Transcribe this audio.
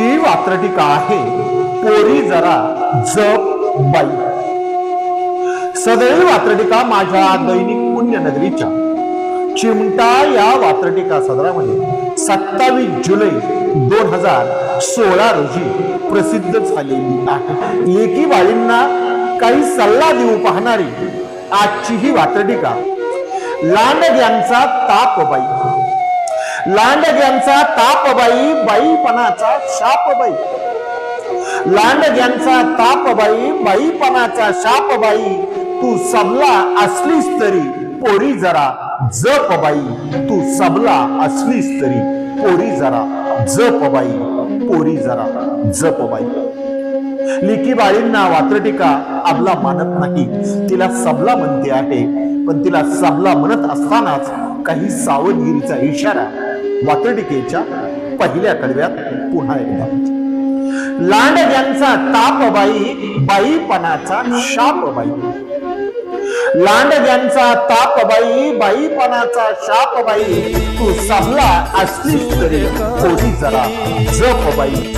आजची वात्रटिका आहे. पोरी जरा जप बाई. सदैव वात्रटिका माझ्या दैनिक पुण्यनगरीच्या. चिमटा या वात्रटिका सदरामध्ये सत्तावीस जुलै दोन हजार सोळा रोजी प्रसिद्ध झालेली आहे. लेखी बाळींना काही सल्ला देऊ पाहणारी आजची ही वात्रटिका. लांडग्यांचा तापबाई लांडग्यांचा तापबाई बाईपणाचा शापबाई. लांडग्यांचा तापबाई बाईपणाचा शापबाई. तू सबला असलीस तरी पोरी जरा जप बाई तू सबला असलीस तरी पोरी जरा जप बाई पोरी जरा जप बाई लिकी बाळींना वात्रटिका आपला मानत नाही. तिला सबला म्हणते आहे पण तिला सबला म्हणत असतानाच काही सावधगिरीचा इशारा वातडिकेच्या पहिल्या कडव्यात पुन्हा एकदा. लांडग्यांचा तापबाई बाईपणाचा शापबाई. लांडग्यांचा तापबाई बाईपणाचा शापबाई. तू सांगला असलीस तरी कोणी जरा जपबाई